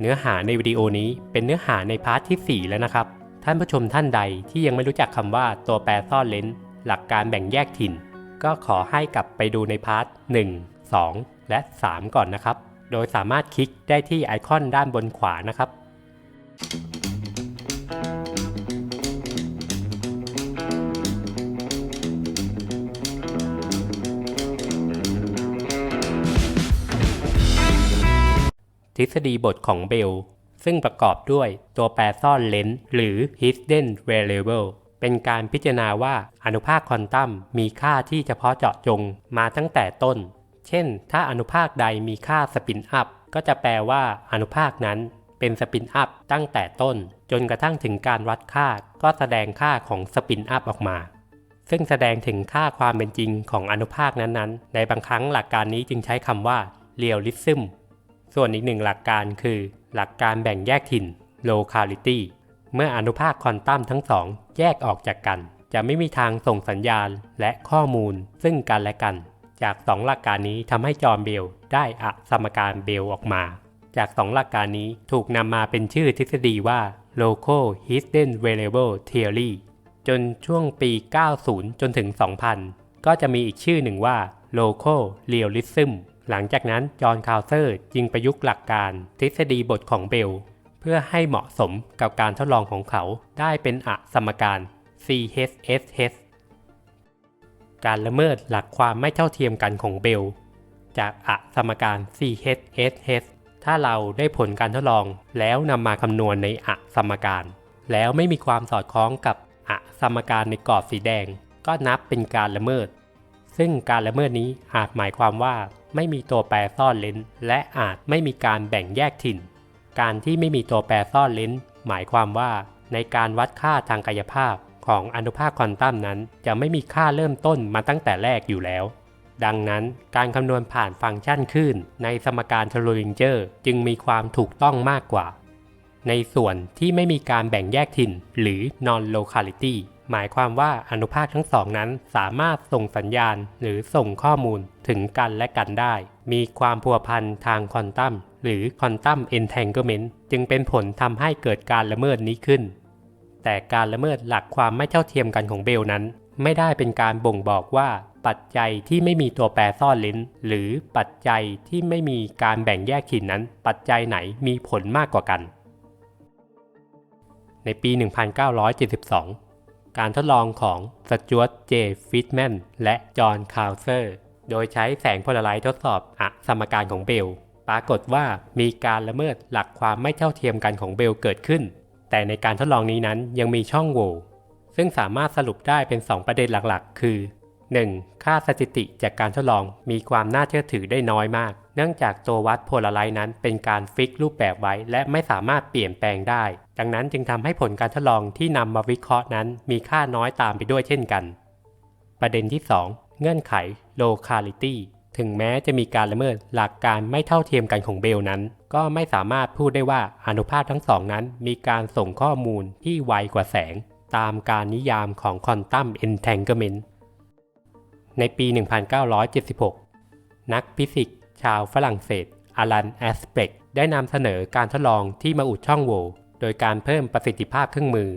เนื้อหาในวิดีโอนี้เป็นเนื้อหาในพาร์ทที่ 4 แล้วนะครับ ท่านผู้ชมท่านใดที่ยังไม่รู้จักคำว่าตัวแปรซ่อนเลนหลักการแบ่งแยกถิ่น ก็ขอให้กลับไปดูในพาร์ท 1 2 และ 3 ก่อนนะครับ โดยสามารถคลิกได้ที่ไอคอนด้านบนขวานะครับ ทฤษฎีบทของเบล ซึ่งประกอบด้วยตัวแปรซ่อนเลนส์หรือ hidden variable เป็นการพิจารณาว่าอนุภาคควอนตัมมีค่าที่เฉพาะเจาะจงมาตั้งแต่ต้น เช่น ถ้าอนุภาคใดมีค่าสปินอัพก็จะแปลว่าอนุภาคนั้นเป็นสปินอัพตั้งแต่ต้น จนกระทั่งถึงการวัดค่าก็แสดงค่าของสปินอัพออกมา ซึ่งแสดงถึงค่าความเป็นจริงของอนุภาคนั้นๆ ในบางครั้งหลักการนี้จึงใช้คำว่า realism ส่วนอีกหนึ่งหลักการคือ หลักการแบ่งแยกถิ่น locality เมื่ออนุภาคควอนตัมทั้งสองแยกออกจากกัน จะไม่มีทางส่งสัญญาณและข้อมูลซึ่งกันและกัน จากสองหลักการนี้ทำให้จอห์นเบลได้อะสมการเบลออกมา จากสองหลักการนี้ถูกนำมาเป็นชื่อทฤษฎีว่า local hidden variable theory จนช่วงปี 90 จนถึง 2000 ก็จะมีอีกชื่อหนึ่งว่า local realism หลังจากนั้นจอห์นคาวเซอร์จึงประยุกต์หลักการทฤษฎีบทของเบล เพื่อให้เหมาะสมกับการทดลองของเขาได้เป็นอสมการ CHSH การละเมิดหลักความไม่เท่าเทียมกันของเบล จากอสมการ CHSH ถ้าเราได้ผลการทดลองแล้วนำมาคำนวณในอสมการ แล้วไม่มีความสอดคล้องกับอสมการในกรอบสีแดง ก็นับเป็นการละเมิด ซึ่งการละเมิดนี้อาจหมายความว่า ไม่มีตัวแปรซ่อนเลนและอาจไม่มีการแบ่งแยกถิ่น การที่ไม่มีตัวแปรซ่อนเลนหมายความว่า ในการวัดค่าทางกายภาพของอนุภาคควอนตัมนั้น จะไม่มีค่าเริ่มต้นมาตั้งแต่แรกอยู่แล้ว ดังนั้นการคำนวณผ่านฟังก์ชันคลื่นในสมการทโรลิงเจอร์จึงมีความถูกต้องมากกว่า ในส่วนที่ไม่มีการแบ่งแยกถิ่น หรือ non locality หมายความว่าอนุภาคทั้งสองนั้นสามารถส่งสัญญาณหรือส่งข้อมูลถึงกันและกันได้ มีความพัวพันทางควอนตัมหรือควอนตัม entanglement จึงเป็นผลทำให้เกิดการละเมิดนี้ขึ้น แต่การละเมิดหลักความไม่เท่าเทียมกันของเบลนั้น ไม่ได้เป็นการบ่งบอกว่าปัจจัยที่ไม่มีตัวแปรซ่อนลิ้น หรือปัจจัยที่ไม่มีการแบ่งแยกถิ่นนั้น ปัจจัยไหนมีผลมากกว่ากัน ในปี 1972 การทดลองของสจวตเจฟิตแมนและจอห์นคาวเซอร์ โดยใช้แสงโพลาไรต์ทดสอบอะสมการของเบล ปรากฏว่ามีการละเมิดหลักความไม่เท่าเทียมกันของเบลเกิดขึ้น แต่ในการทดลองนี้นั้นยังมีช่องโหว่ซึ่งสามารถสรุปได้เป็น 2 ประเด็นหลักๆ คือ 1. ค่าสถิติจากการทดลองมีความน่าเชื่อถือได้น้อยมาก เนื่องจากตัววัดโพลาไรต์นั้นเป็นการฟิกรูปแบบไว้ และไม่สามารถเปลี่ยนแปลงได้ ดังนั้นจึงทำให้ผลการทดลองที่นำมาวิเคราะห์นั้น มีค่าน้อยตามไปด้วยเช่นกัน ประเด็นที่ 2 เงื่อนไข locality ถึงแม้จะมีการละเมิดหลักการไม่เท่าเทียมกันของเบลนั้น ก็ไม่สามารถพูดได้ว่าอนุภาคทั้งสองนั้น มีการส่งข้อมูลที่ไวกว่าแสง ตามการนิยามของควอนตัม entanglement ในปี 1976 นักฟิสิกส์ชาวฝรั่งเศสอารันแอสเปกได้นำเสนอการทดลองที่มาอุดช่องโหว่โดยการเพิ่มประสิทธิภาพเครื่องมือ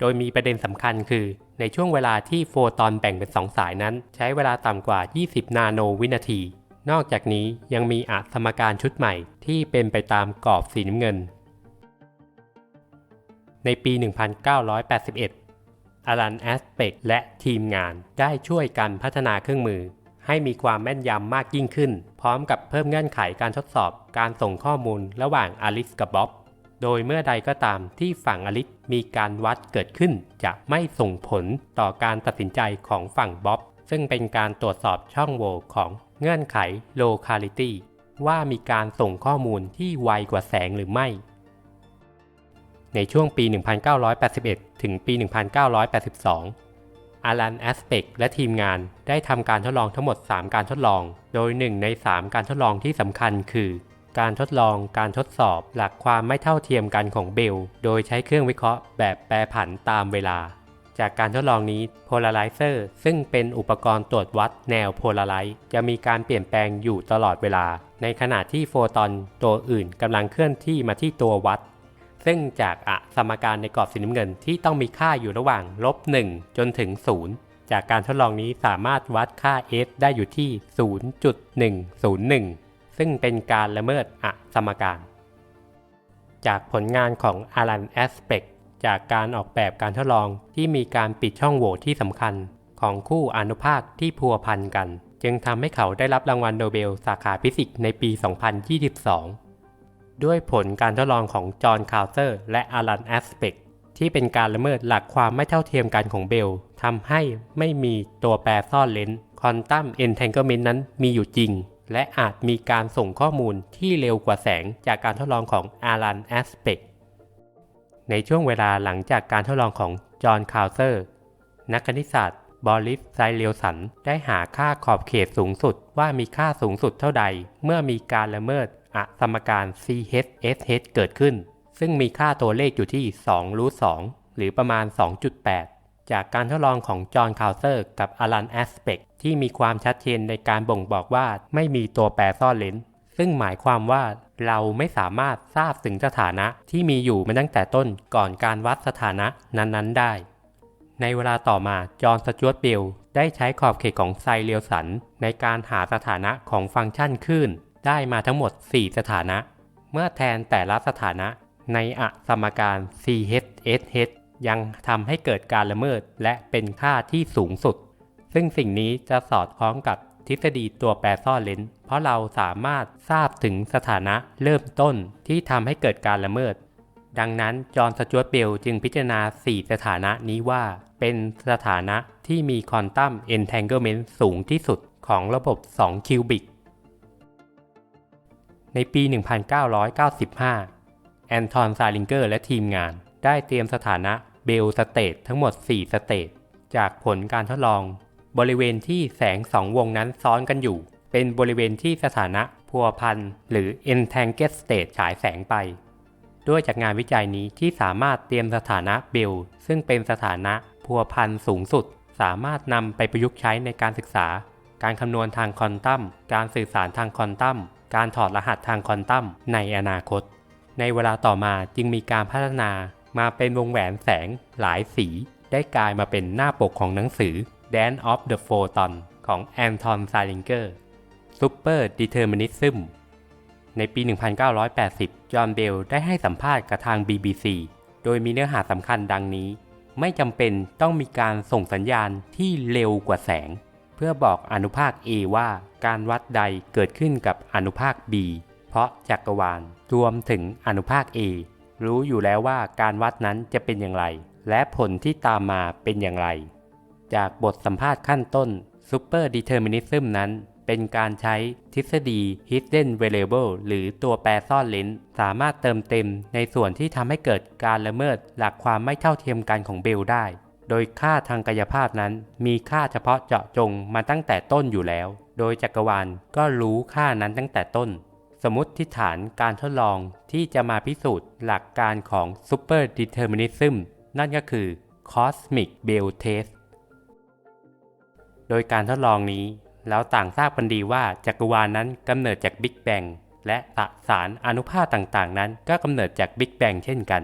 โดยมีประเด็นสำคัญคือ ในช่วงเวลาที่โฟตอนแบ่งเป็น2สายนั้น ใช้เวลาต่ำกว่า 20 นาโนวินาที นอกจากนี้ยังมีอะสมการชุดใหม่ที่เป็นไปตามกรอบสีน้ำเงิน ในปี 1981 อารันแอสเปกและทีมงานได้ช่วยกันพัฒนาเครื่องมือ ให้มีความแม่นยำมากยิ่งขึ้น พร้อมกับเพิ่มเงื่อนไขการทดสอบการส่งข้อมูลระหว่างอลิสกับบ๊อบโดยเมื่อใดก็ตามที่ฝั่งอลิสมีการวัดเกิดขึ้น จะไม่ส่งผลต่อการตัดสินใจของฝั่งบ๊อบซึ่งเป็นการตรวจสอบช่องโหว่ของเงื่อนไข locality ว่ามีการส่งข้อมูลที่ไวกว่าแสงหรือไม่ ในช่วงปี 1981 ถึงปี 1982 อารันแอสเปกและทีมงานได้ทำการทดลองทั้งหมด 3 การทดลอง โดย 1 ใน 3 การทดลองที่สำคัญคือ การทดลองการทดสอบหลักความไม่เท่าเทียมกันของเบล โดยใช้เครื่องวิเคราะห์แบบแปรผันตามเวลา จากการทดลองนี้โพลาไรเซอร์ซึ่งเป็นอุปกรณ์ตรวจวัดแนวโพลาไรซ์จะมีการเปลี่ยนแปลงอยู่ตลอดเวลา ในขณะที่โฟตอนตัวอื่นกำลังเคลื่อนที่มาที่ตัววัด ซึ่งจากอะสมการในกรอบสีน้ำเงินที่ต้องมีค่าอยู่ระหว่างลบ1จนถึง 0 จากการทดลองนี้สามารถวัดค่า f ได้อยู่ที่ 0.101 ซึ่งเป็นการละเมิดอะสมการ จากผลงานของอารันแอสเปกจากการออกแบบการทดลองที่มีการปิดช่องโหว่ที่สำคัญ ของคู่อนุภาคที่พัวพันกัน จึงทำให้เขาได้รับรางวัลโนเบลสาขาฟิสิกส์ในปี 2022 ด้วยผลการทดลองของจอห์นคาวเซอร์และอารันแอสเปกที่เป็นการละเมิดหลักความไม่เท่าเทียมกันของเบลทำให้ไม่มีตัวแปรซ่อนเลนควอนตัมเอนแทงเกิลเมนต์นั้นมีอยู่จริง และอาจมีการส่งข้อมูลที่เร็วกว่าแสงจากการทดลองของอารันแอสเปกในช่วงเวลาหลังจากการทดลองของจอห์นคาวเซอร์นักคณิตศาสตร์บอริสไซเลียวสันได้หาค่าขอบเขตสูงสุดว่ามีค่าสูงสุดเท่าใด เมื่อมีการละเมิด อสมการ CHSH เกิดขึ้น ซึ่งมีค่าตัวเลขอยู่ที่2รูท2หรือประมาณ 2.8 จากการทดลองของจอห์นคาวเซอร์กับอลันแอสเปกที่มีความชัดเจนในการบ่งบอกว่าไม่มีตัวแปรซ่อนเลนซึ่งหมายความว่าเราไม่สามารถทราบถึงสถานะที่มีอยู่มาตั้งแต่ต้นก่อนการวัดสถานะนั้นๆได้ ในเวลาต่อมาจอห์นสจวตเบลได้ใช้ขอบเขตของไซเลียวสันในการหาสถานะของฟังก์ชันคลื่น ได้มาทั้งหมด 4 สถานะ เมื่อแทนแต่ละสถานะในอะสมการ CHSH ยังทำให้เกิดการละเมิดและเป็นค่าที่สูงสุด ซึ่งสิ่งนี้จะสอดคล้องกับทฤษฎีตัวแปรซ่อนเลนเพราะเราสามารถทราบถึงสถานะเริ่มต้นที่ทำให้เกิดการละเมิด ดังนั้นจอห์นสจวตเบลจึงพิจารณา 4 สถานะนี้ว่า เป็นสถานะที่มีควอนตัมเอนแทงเกิลเมนต์สูงที่สุดของระบบ 2 คิวบิก ในปี 1995 แอนทอนซาลิงเกอร์และทีมงานได้เตรียมสถานะเบลสเตททั้งหมด 4 สเตทจากผลการทดลอง บริเวณที่แสงสองวงนั้นซ้อนกันอยู่ เป็นบริเวณที่สถานะพัวพันหรือ entangled state ฉายแสงไป ด้วยจากงานวิจัยนี้ที่สามารถเตรียมสถานะเบลซึ่งเป็นสถานะพัวพันสูงสุด สามารถนำไปประยุกต์ใช้ในการศึกษา การคำนวณทางควอนตัมการสื่อสารทางควอนตัม การถอดรหัสทางควอนตัมในอนาคต ในเวลาต่อมาจึงมีการพัฒนามาเป็นวงแหวนแสงหลายสี ได้กลายมาเป็นหน้าปกของหนังสือ Dance of the Photon ของแอนทอนซาลิงเกอร์ Super Determinism ในปี 1980 จอห์นเบลได้ให้สัมภาษณ์กับทาง BBC โดยมีเนื้อหาสำคัญดังนี้ ไม่จำเป็นต้องมีการส่งสัญญาณที่เร็วกว่าแสง เพื่อบอกอนุภาค A ว่าการวัดใดเกิดขึ้นกับอนุภาค B เพราะจักรวาลรวมถึงอนุภาค A รู้อยู่แล้วว่าการวัดนั้นจะเป็นอย่างไร และผลที่ตามมาเป็นอย่างไร จากบทสัมภาษณ์ขั้นต้น Super Determinism นั้นเป็นการใช้ทฤษฎี Hidden Variable หรือตัวแปรซ่อนเลนสามารถเติมเต็มในส่วนที่ทำให้เกิดการละเมิดหลักความไม่เท่าเทียมกันของเบลได้ โดยค่าทางกายภาพนั้นมีค่าเฉพาะเจาะจงมาตั้งแต่ต้นอยู่แล้ว โดยจักรวาลก็รู้ค่านั้นตั้งแต่ต้น สมมติฐานการทดลองที่จะมาพิสูจน์หลักการของ Super Determinism นั่นก็คือ Cosmic Bell Test โดยการทดลองนี้แล้วต่างทราบกันดีว่าจักรวาลนนั้นกำเนิดจากบิ๊กแบงและสสารอนุภาคต่างๆ นั้นก็กำเนิดจากบิ๊กแบงเช่นกัน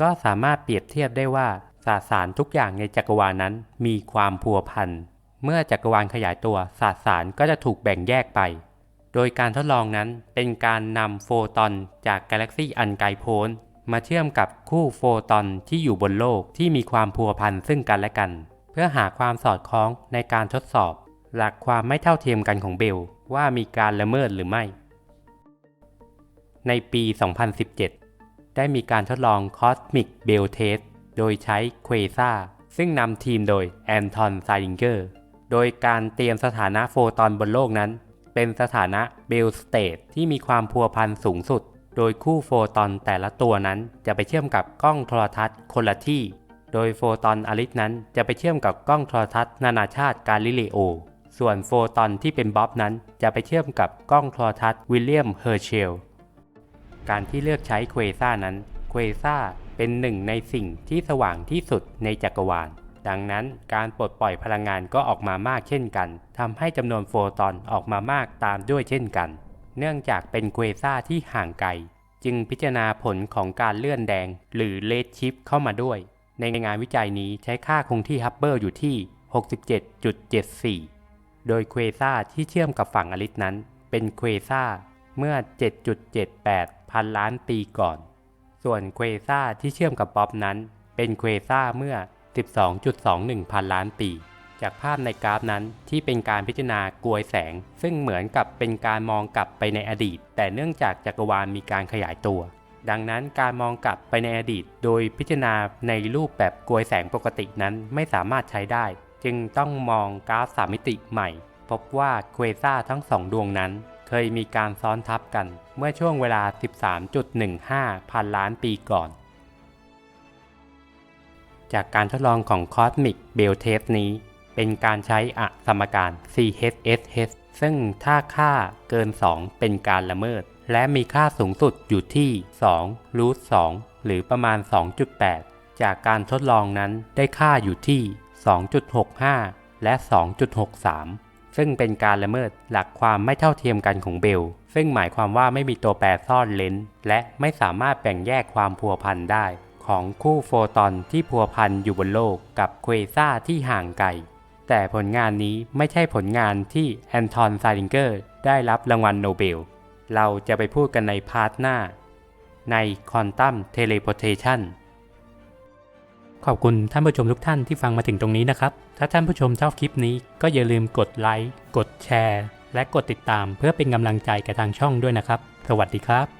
ก็สามารถเปรียบเทียบได้ว่า สสารทุกอย่างในจักรวาลนั้นมีความพัวพัน เมื่อจักรวาลขยายตัวสสารก็จะถูกแบ่งแยกไป โดยการทดลองนั้นเป็นการนำโฟตอนจากกาแล็กซีอันไกลโพ้นมาเชื่อมกับคู่โฟตอนที่อยู่บนโลกที่มีความพัวพันซึ่งกันและกัน เพื่อหาความสอดคล้องในการทดสอบ หลักความไม่เท่าเทียมกันของเบลว่ามีการละเมิดหรือไม่ ในปี 2017 ได้มีการทดลอง Cosmic Bell Test โดยใช้เควซ่าซึ่งนำทีมโดยแอนทอนไซลิงเกอร์ โดยการเตรียมสถานะโฟตอนบนโลกนั้น เป็นสถานะเบลสเตทที่มีความพัวพันสูงสุด โดยคู่โฟตอนแต่ละตัวนั้นจะไปเชื่อมกับกล้องโทรทัศน์คนละที่ โดยโฟตอนอลิสนั้นจะไปเชื่อมกับกล้องโทรทัศน์นานาชาติกาลิเลโอ ส่วนโฟตอนที่เป็นบ๊อบนั้นจะไปเชื่อมกับกล้องโทรทัศน์วิลเลียมเฮอร์เชล การที่เลือกใช้เควซ่านั้นเควซ่า เป็นหนึ่งในสิ่งที่สว่างที่สุดในจักรวาล ดังนั้นการปลดปล่อยพลังงานก็ออกมามากเช่นกันทำให้จำนวนโฟตอนออกมามากตามด้วยเช่นกัน เนื่องจากเป็นเควซ่าที่ห่างไกล จึงพิจารณาผลของการเลื่อนแดง หรือเลดชิปเข้ามาด้วย ในงานวิจัยนี้ใช้ค่าคงที่ฮับเบิลอยู่ที่ 67.74 โดยเควซ่าที่เชื่อมกับฝั่งอลิสนั้น เป็นเควซ่าเมื่อ 7.78 พันล้านปีก่อน ส่วนเควซ่าที่เชื่อมกับป๊อปนั้น เป็นเควซ่าเมื่อ 12.21 พันล้านปี จากภาพในกราฟนั้นที่เป็นการพิจารณากลวยแสง ซึ่งเหมือนกับเป็นการมองกลับไปในอดีต แต่เนื่องจากจักรวาลมีการขยายตัว ดังนั้นการมองกลับไปในอดีต โดยพิจารณาในรูปแบบกลวยแสงปกตินั้นไม่สามารถใช้ได้ จึงต้องมองกราฟสามมิติใหม่ พบว่าเควซ่าทั้งสองดวงนั้น เคยมีการซ้อนทับกันเมื่อช่วงเวลา 13.15 พันล้านปีก่อน จากการทดลองของ Cosmic Bell Test นี้ เป็นการใช้อะสมการ CHSH ซึ่งถ้าค่าเกิน 2 เป็นการละเมิด และมีค่าสูงสุดอยู่ที่2รูท2หรือประมาณ 2.8 จากการทดลองนั้นได้ค่าอยู่ที่ 2.65 และ 2.63 ซึ่งเป็นการละเมิดหลักความไม่เท่าเทียมกันของเบล ซึ่งหมายความว่าไม่มีตัวแปรซ่อนเลนและไม่สามารถแบ่งแยกความพัวพันได้ ของคู่โฟตอนที่พัวพันอยู่บนโลกกับเควซ่าที่ห่างไกล แต่ผลงานนี้ไม่ใช่ผลงานที่แอนทอนไซลิงเกอร์ได้รับรางวัลโนเบล เราจะไปพูดกันในพาร์ทหน้า ในคว ขอบคุณท่านผู้ชมทุกท่านที่ฟังมาถึงตรงนี้นะครับ ถ้าท่านผู้ชมชอบคลิปนี้ก็อย่าลืมกดไลค์ กดแชร์ และกดติดตามเพื่อเป็นกำลังใจแก่ทางช่องด้วยนะครับ สวัสดีครับ